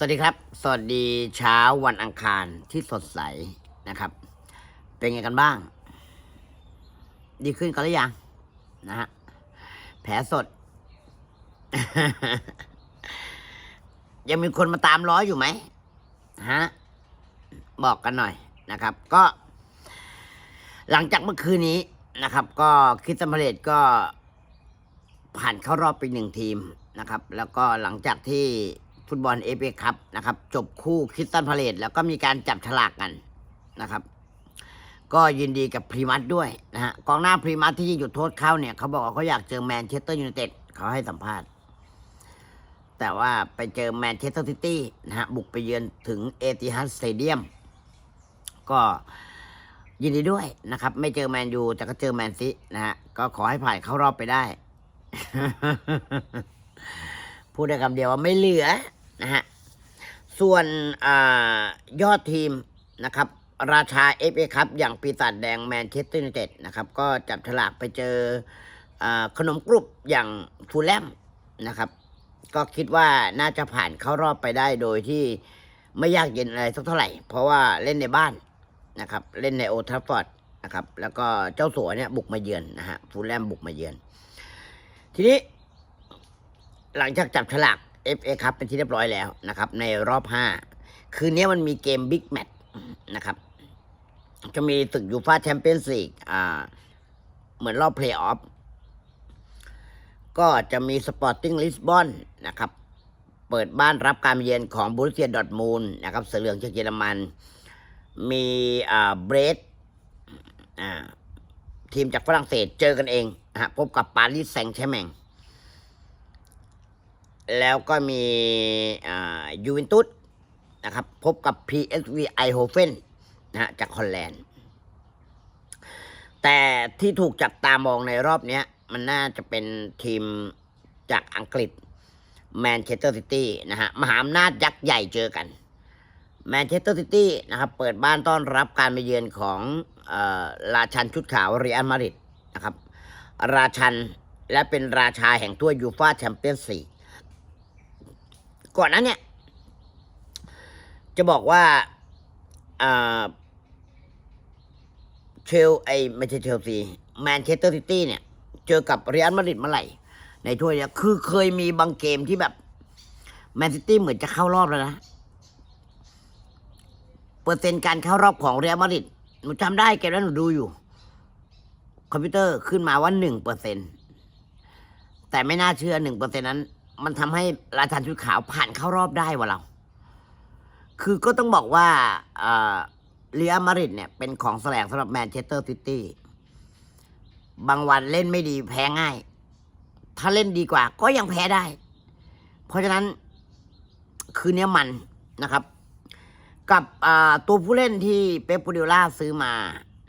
สวัสดีครับ สวัสดีเช้าวันอังคารที่สดใสนะครับ เป็นไงกันบ้าง ดีขึ้นกันหรือยังนะฮะแผลสด ยังมีคนมาตามร้อยอยู่ไหมฮะบอกกันหน่อยนะครับ ก็ หลังจากเมื่อคืนนี้นะครับ ก็คริสตันพาเลตก็ผ่านเข้ารอบไปหนึ่งทีมนะครับ แล้วก็หลังจากที่ ฟุตบอลเอเปคัพนะครับ จบคู่คริสตันพาเลตแล้วก็มีการจับฉลากกันนะครับ ก็ยินดีกับพรีมัสด้วยนะฮะกองหน้าพรีมัสที่ยิงจุดโทษเข้าเนี่ยเขาบอกว่าเขาอยากเจอแมนเชสเตอร์ยูไนเต็ดเขาให้สัมภาษณ์ แต่ว่าไปเจอแมนเชสเตอร์ซิตี้นะฮะบุกไปเยือนถึงเอติฮัดสเตเดียมก็ยินดีด้วยนะครับ ไม่เจอแมนยูแต่ก็เจอแมนซีนะฮะก็ขอให้ผ่านเข้ารอบไปได้ พูดได้คำเดียวว่าไม่เหลือ นะฮะ ส่วนอยอดทีมนะครับ ราชาเอฟเอคัพอย่างปีศาจแดงแมนเชสเตอร์ยูไนเต็ดนะครับ ก็จับฉลากไปเจออขนมกรุบอย่างฟูลแลมนะครับ ก็คิดว่าน่าจะผ่านเข้ารอบไปได้โดยที่ไม่ยากเย็นอะไรสักเท่าไหร่ เพราะว่าเล่นในบ้านนะครับ เล่นในโอทัฟฟอร์ดนะครับ แล้วก็เจ้าสัวเนี่ยบุกมาเยือนนะฮะฟูลแลมบุกมาเยือน ทีนี้หลังจากจับฉลาก FA ครับเป็นที่เรียบร้อยแล้วนะครับ ในรอบ 5 คืนนี้มันมีเกมบิ๊กแมตช์นะครับ จะมีศึกยูฟาแชมเปี้ยนส์ลีกอ่าเหมือนรอบเพลย์ออฟก็จะมีสปอร์ติ้งลิสบอนนะครับ เปิดบ้านรับการเยือนของบูรเซียดอร์ทมูลนะครับเสือเหลืองจากเยอรมัน มีอ่าเบรดอ่าทีมจากฝรั่งเศสเจอกันเองฮะพบกับปารีสแซงต์แชร์แมง แล้วก็มียูเวนตุสนะครับ พบกับ PSV i h o f e n นะฮะจากฮอลแลนด์ แต่ที่ถูกจับตามองในรอบนี้มันน่าจะเป็นทีมจากอังกฤษแมนเชสเตอร์ซิตี้นะฮะมหาอำนาจยักษ์ใหญ่เจอกันแมนเชสเตอร์ซิตี้นะครับเปิดบ้านต้อนรับการมาเยือนของอราชันชุดขาวเรียลมาดริดนะครับ ราชันและเป็นราชาแห่งถ้วยยูฟาแชมเปี้ยนส์ลีก ก่อนหนั้นเนี่ย จะบอกว่าอ่าเชลไอไม่ใช่เชลซีแมนเชสเตอร์ซิตี้เนี่ย เจอกับเรอัลมาดริดเมื่อไหร่ ในถ้วยเนี่ยคือเคยมีบางเกมที่แบบแมนซิตี้เหมือนจะเข้ารอบแล้วนะ เปอร์เซ็นต์การเข้ารอบของเรอัลมาดริดหนูจำได้เกมนั้นหนูดูอยู่ คอมพิวเตอร์ขึ้นมาว่าหนึ่งเปอร์เซ็นแต่ไม่น่าเชื่อหนึ่งเปอร์เซ็นนั้น มันทำให้ราชันชุดขาวผ่านเข้ารอบได้วะเรา คือก็ต้องบอกว่าเรียมาริดเนี่ยเป็นของแสลงสำหรับแมนเชสเตอร์ซิตี้ บางวันเล่นไม่ดีแพ้ง่าย ถ้าเล่นดีกว่าก็ยังแพ้ได้ เพราะฉะนั้นคืนนี้มันนะครับ กับตัวผู้เล่นที่เป๊ปปูดิล่าซื้อมา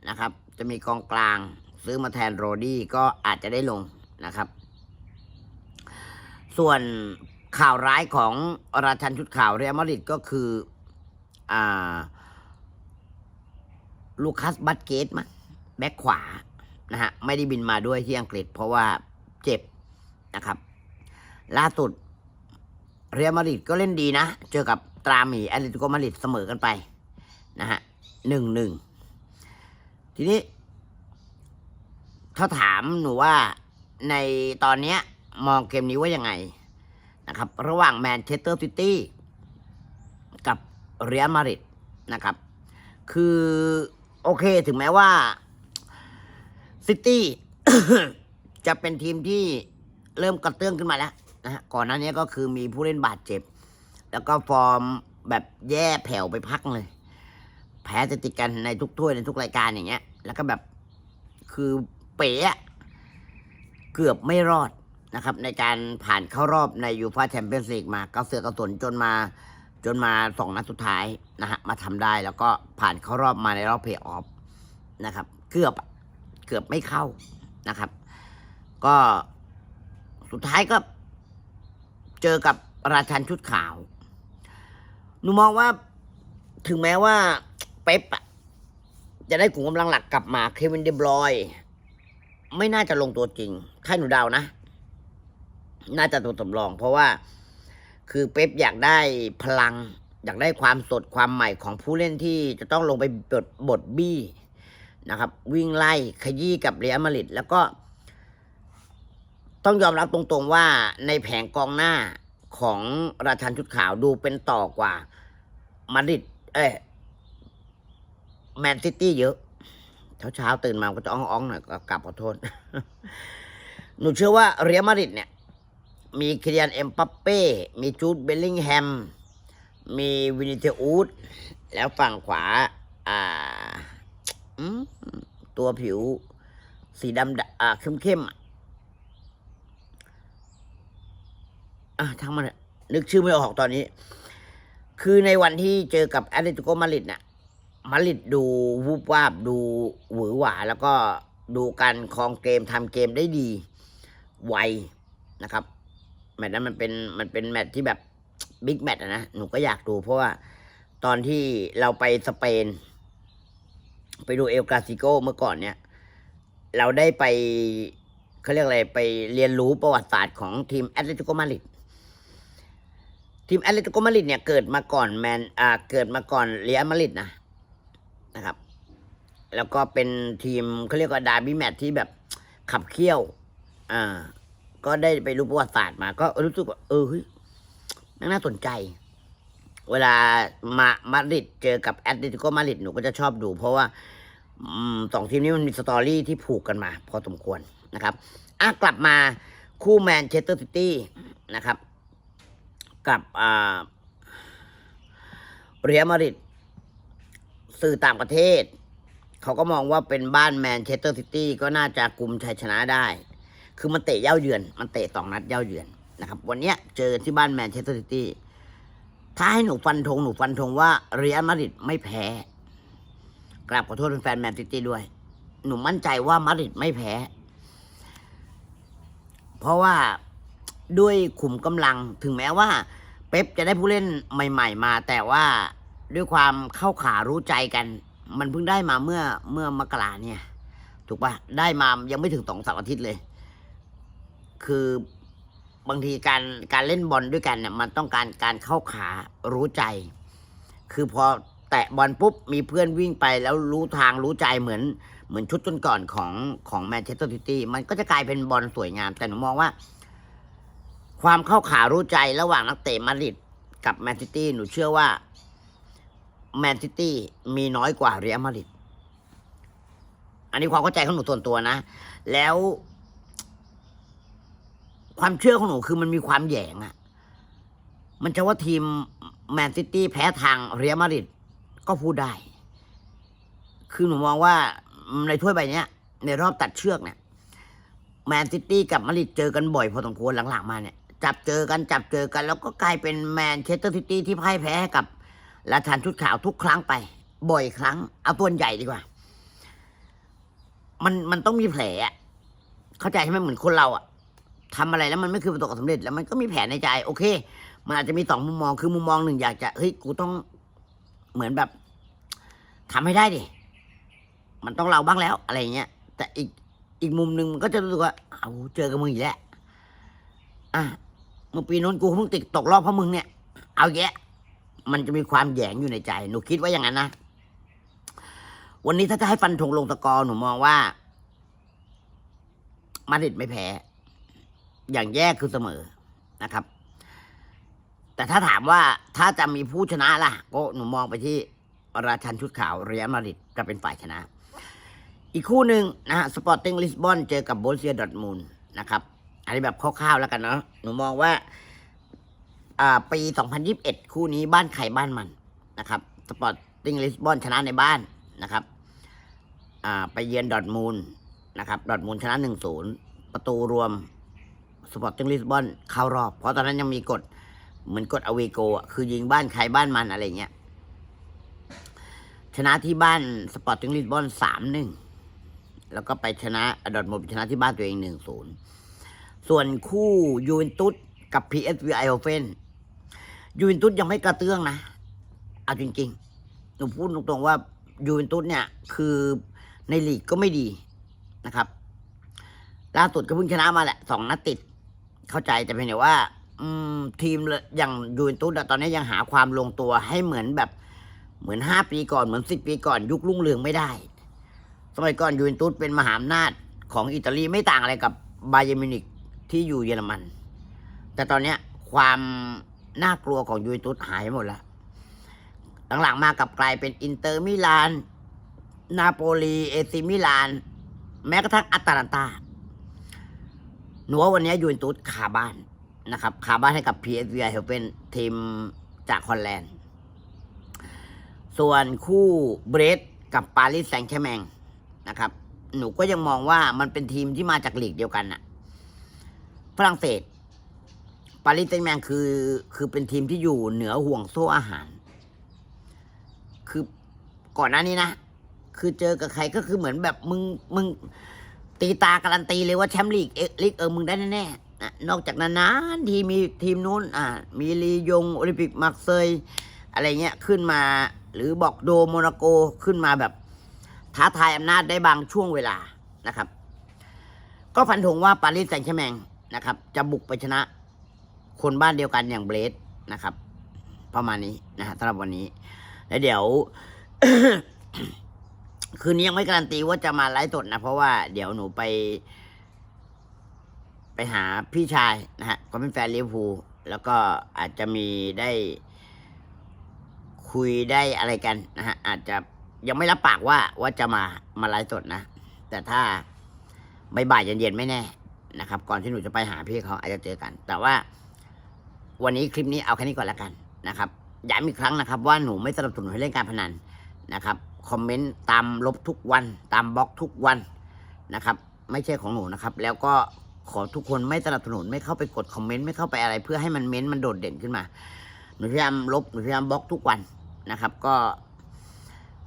นะครับ จะมีกองกลางซื้อมาแทนโรดี้ก็อาจจะได้ลงนะครับ ส่วนข่าวร้ายของราชันชุดข่าวเรอัลมาดริดก็คืออ่าลูคัสบัตเกตมั้งแบ็คขวานะฮะไม่ได้บินมาด้วยที่อังกฤษ เพราะว่าเจ็บนะครับ ล่าสุดเรอัลมาดริดก็เล่นดีนะ เจอกับตราหมีแอตเลติโกมาดริดเสมอกันไปนะฮะหนึ่งหนึ่งทีนี้ ถ้าถามหนูว่าในตอนเนี้ย มองเกมนี้ว่ายังไงนะครับ ระหว่างแมนเชสเตอร์ซิตี้กับเรอัลมาดริดนะครับ คือโอเคถึงแม้ว่าซิตี้จะเป็นทีมที่เริ่มกระเตื้องขึ้นมาแล้วนะฮะก่อนหน้านี้ก็คือมีผู้เล่นบาดเจ็บ แล้วก็ฟอร์มแบบแย่แผ่วไปพักเลย แพ้จะติดกันในทุกถ้วยในทุกรายการอย่างเงี้ย แล้วก็แบบคือเป๋อะเกือบไม่รอด นะครับในการผ่านเข้ารอบในยูฟาแชมเปี้ยนส์ลีกมาก็เสือกกระสนจนมาจนมาสองนัดสุดท้ายนะฮะมาทำได้แล้วก็ผ่านเข้ารอบมาในรอบเพย์ออฟนะครับ เกือบเกือบไม่เข้านะครับ ก็สุดท้ายก็เจอกับราชันชุดขาวหนูมองว่าถึงแม้ว่าเป๊ปจะได้กลุ่มกำลังหลักกลับมา เควินเดบรอย ไม่น่าจะลงตัวจริง ถ้าหนูเดานะ น่าจะตัวสำรอง เพราะว่า คือเป๊ปอยากได้พลัง อยากได้ความสดความใหม่ของผู้เล่นที่จะต้องลงไปบทบทบี้นะครับ วิ่งไล่ขยี้กับเรอัลมาดริดแล้วก็ ต้องยอมรับตรงๆว่าในแผงกองหน้าของราชันชุดขาวดูเป็นต่อกว่ามาดริดเอ้แมนซิตี้เยอะ เช้าๆตื่นมาก็จะอ้องๆหน่อยก็กลับขอโทษ หนูเชื่อว่าเรียมาดริดเนี่ย มีคิริยันเอ็มปัปเป้ มีจูดเบลลิงแฮม มีวินิเทอูดแล้วฝั่งขวา อ่าตัวผิว สีดำดอ่าเข้มๆอะอะทั้งมันนึกชื่อไม่ออกตอนนี้ คือในวันที่เจอกับแอตเลติโกมาริดน่ะมาริดดูวูบวาบดูหวือหวา แล้วก็ดูการครองเกมทำเกมได้ดี ไวนะครับ แมตช์นั้นมันเป็นมันเป็นแมตช์ที่แบบบิ๊กแมตช์นะหนูก็อยากดูเพราะว่าตอนที่เราไปสเปน ไปดูเอลกาซิโกเมื่อก่อนเนี่ย เราได้ไปเขาเรียกอะไรไปเรียนรู้ประวัติศาสตร์ของทีมแอตเลติโกมาดริดทีมแอตเลติโกมาดริดเนี่ยเกิดมาก่อนแมนอ่าเกิดมาก่อนเรอัลมาดริดนะนะครับ แล้วก็เป็นทีมเขาเรียกว่าดาร์บี้แมตช์ที่แบบขับเคี่ยว อ่า ก็ได้ไปรู้ประวัติศาสตร์มา ก็รู้สึกว่าเออเฮ้ยน่าสนใจ เวลามามาดริดเจอกับแอตเลติโกมาดริดหนูก็จะชอบดู เพราะว่าสองทีมนี้มันมีสตอรี่ที่ผูกกันมา พอสมควรนะครับอะกลับมาคู่แมนเชสเตอร์ซิตี้นะครับ กับอ่าเรียมาริดสื่อต่างประเทศ เขาก็มองว่าเป็นบ้านแมนเชสเตอร์ซิตี้ก็น่าจะกลุ่มชัยชนะได้ คือมันเตะเย้าเยือน มันเตะสองนัดเย้าเยือนนะครับ วันนี้เจอที่บ้านแมนเชสเตอร์ซิตี้ ถ้าให้หนูฟันธงหนูฟันธงว่าเรียลมาดริดไม่แพ้ กราบขอโทษแฟนแมนซิตี้ด้วย หนูมั่นใจว่ามาดริดไม่แพ้ เพราะว่าด้วยขุมกำลังถึงแม้ว่า เป๊ปจะได้ผู้เล่นใหม่ ๆ มา แต่ว่าด้วยความเข้าขารู้ใจกัน มันเพิ่งได้มาเมื่อเมื่อมกราเนี่ย ถูกปะได้มายังไม่ถึงสองสามอาทิตย์เลย คือบางทีการการเล่นบอลด้วยกันเนี่ยมันต้องการการเข้าขารู้ใจ คือพอแตะบอลปุ๊บมีเพื่อนวิ่งไปแล้วรู้ทางรู้ใจเหมือน เหมือนชุดจนก่อนของของแมนเชสเตอร์ซิตี้มันก็จะกลายเป็นบอลสวยงาม แต่หนูมองว่า ความเข้าขารู้ใจระหว่างนักเตะมาดริดกับแมนซิตี้หนูเชื่อว่าแมนซิตี้มีน้อยกว่าเรอัลมาดริดอันนี้ความเข้าใจของหนูส่วนตัวนะ แล้ว ความเชื่อของหนูคือมันมีความแยงอะมันจะว่าทีมแมนซิตี้แพ้ทางเรอัลมาริดก็พูดได้ คือหนูมองว่าในถ้วยใบเนี้ยในรอบตัดเชือกเนี่ยแมนซิตี้กับมาริดเจอกันบ่อยพอสมควรหลังๆมาเนี่ย จับเจอกันจับเจอกัน แล้วก็กลายเป็นแมนเชสเตอร์ซิตี้ที่พ่ายแพ้กับราชันชุดขาวทุกครั้งไป บ่อยครั้ง เอาตัวใหญ่ดีกว่า มันมันต้องมีแผลเข้าใจใช่ไหมเหมือนคนเราอะ ทำอะไรแล้วมันไม่คือประสบความสำเร็จ แล้วมันก็มีแผลในใจ โอเค มันอาจจะมีสองมุมมองคือมุมมองหนึ่งอยากจะเฮ้ยกูต้องเหมือนแบบทำให้ได้ดิมันต้องเราบ้างแล้วอะไรเงี้ยแต่อีกอีกมุมหนึ่งมันก็จะรู้สึกว่าเอาเจอกับมึงอีกแล้วอะเมื่อปีโน้นกูเพิ่งติดตกรอบเพราะมึงเนี่ย เอาแยะ มันจะมีความแยงอยู่ในใจ หนูคิดว่าอย่างนั้นนะ วันนี้ถ้าจะให้ฟันธงลงตะกอร์หนูมองว่า มาดริดไม่แพ้ อย่างแย่คือเสมอนะครับ แต่ถ้าถามว่าถ้าจะมีผู้ชนะล่ะ ก็หนูมองไปที่ราชันชุดขาวเรียมาริดจะเป็นฝ่ายชนะ อีกคู่หนึ่งนะฮะสปอร์ติ้งลิสบอนเจอกับโบลเซียดอร์ทมูลนะครับอันนี้แบบคร่าวๆแล้วกันเนาะหนูมองว่าอ่าปี 2021 คู่นี้บ้านใครบ้านมันนะครับสปอร์ติ้งลิสบอนชนะในบ้านนะครับไปเยือนดอร์ทมูลนะครับดอร์ทมูลชนะ 1-0 ประตูรวม สปอร์ติ้งลิสบอนเข้ารอบ เพราะตอนนั้นยังมีกฎเหมือนกฎอเวโกอะคือยิงบ้านใครบ้านมันอะไรเงี้ยชนะที่บ้านสปอร์ติ้งลิสบอนสามหนึ่งแล้วก็ไปชนะอดอร์มูลชนะที่บ้านตัวเองหนึ่งศูนย์ส่วนคู่ยูเวนตุสกับ PSV ไอโอเฟนยูเวนตุสยังไม่กระเตื้องนะ เอาจริงๆหนูพูดตรงๆว่ายูเวนตุสเนี่ย คือในลีกก็ไม่ดีนะครับ ล่าสุดก็เพิ่งชนะมาแหละสองนัดติด เข้าใจแต่เพียงแต่ว่า อืม ทีมยอย่างยูเวนตุสตอนนี้ยังหาความลงตัวให้เหมือนแบบเหมือนห้าปีก่อนเหมือนสิบปีก่อนยุครุ่งเรืองไม่ได้ สมัยก่อนยูเวนตุสเป็นมหาอำนาจของอิตาลีไม่ต่างอะไรกับบาเยมินิกที่อยู่เยอรมัน แต่ตอนเนี้ยความน่ากลัวของยูเวนตุสหายหมดแล้วหลังๆมากับกลายเป็นอินเตอร์มิลาน นาโปลี เอซิมิลาน แม้กระทั่งอัตแลนตา หนูว่าวันนี้ยูเวนตุสคาบ้านนะครับคาบ้านให้กับ PSV เฮลเป็นทีมจากฮอลแลนด์ ส่วนคู่เบรดกับปารีสแซงต์แชร์แมงนะครับ หนูก็ยังมองว่ามันเป็นทีมที่มาจากลีกเดียวกันน่ะฝรั่งเศส ปารีสแซงต์แชร์แมงคือคือเป็นทีมที่อยู่เหนือห่วงโซ่อาหาร คือก่อนหน้านี้นะ คือเจอกับใครก็คือเหมือนแบบมึงมึง ตีตาการันตีเลยว่าแชมป์ลีกเอลีกเออมึงได้แน่ๆนะนอกจากนั้นนะทีมีทีมนู้นอ่ามีลียงโอลิมปิกมาร์เซยอะไรเงี้ยขึ้นมา หรือบอกโดโมนาโกขึ้นมาแบบ ท้าทายอำนาจได้บางช่วงเวลานะครับ ก็ฟันธงว่าปารีสแซงต์แชร์แมงนะครับ จะบุกไปชนะ คนบ้านเดียวกันอย่างเบรดนะครับ ประมาณนี้นะฮะสำหรับวันนี้ แล้วเดี๋ยว คืนนี้ยังไม่การันตีว่าจะมาไลฟ์สดนะเพราะว่าเดี๋ยวหนูไป ไปหาพี่ชายนะฮะก็เป็นแฟนลิเวอร์พูลแล้วก็อาจจะมีได้คุยได้อะไรกันนะฮะอาจจะยังไม่รับปากว่าว่าจะมามาไลฟ์สดนะ แต่ถ้าบ่ายเย็นๆไม่แน่นะครับ ก่อนที่หนูจะไปหาพี่เขาอาจจะเจอกัน แต่ว่าวันนี้คลิปนี้เอาแค่นี้ก่อนแล้วกันนะครับย้ำอีกครั้งนะครับ ว่าหนูไม่สนับสนุนให้เล่นการพนันนะครับ คอมเมนต์ตามลบทุกวัน ตามบล็อกทุกวันนะครับ ไม่ใช่ของหนูนะครับ แล้วก็ขอทุกคนไม่สนับสนุนไม่เข้าไปกดคอมเมนต์ไม่เข้าไปอะไร เพื่อให้มันเม้นต์มันโดดเด่นขึ้นมา หนูพยายามลบหนูพยายามบล็อกทุกวันนะครับ ก็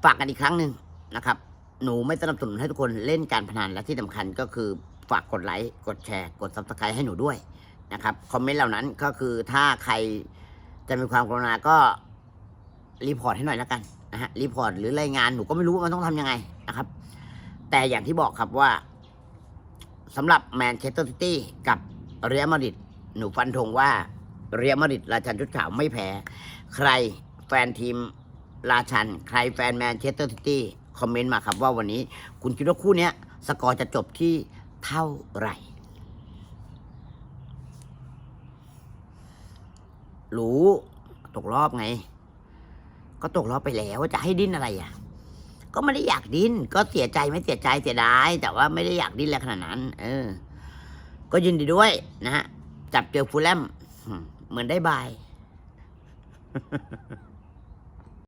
ฝากกันอีกครั้งหนึ่งนะครับ หนูไม่สนับสนุนให้ทุกคนเล่นการพนันและที่สำคัญก็คือฝากกดไลค์กดแชร์ กดซับสไครต์ให้หนูด้วยนะครับคอมเมนต์เหล่านั้นก็คือถ้าใครจะมีความกรุณาก็รีพอร์ตให้หน่อยแล้วกัน นะฮะรีพอร์ตหรือรายงานหนูก็ไม่รู้ว่ามันต้องทำยังไงนะครับ แต่อย่างที่บอกครับว่าสำหรับแมนเชสเตอร์ซิตี้กับเรอัลมาดริดหนูฟันธงว่าเรอัลมาดริดราชันชุดขาวไม่แพ้ ใครแฟนทีมราชัน ใครแฟนแมนเชสเตอร์ซิตี้คอมเมนต์มาครับว่าวันนี้ คุณคิดว่าคู่เนี้ยสกอร์จะจบที่เท่าไหร่ รู้ ตกรอบไง ก็ตกรอบไปแล้วจะให้ดิ้นอะไรอะ ก็ไม่ได้อยากดิ้น ก็เสียใจไม่เสียใจเสียดายแต่ว่าไม่ได้อยากดิ้นอะไรขนาดนั้น เออ ก็ยินดีด้วยนะฮะจับเจอฟูลแลมอืมเหมือนได้บาย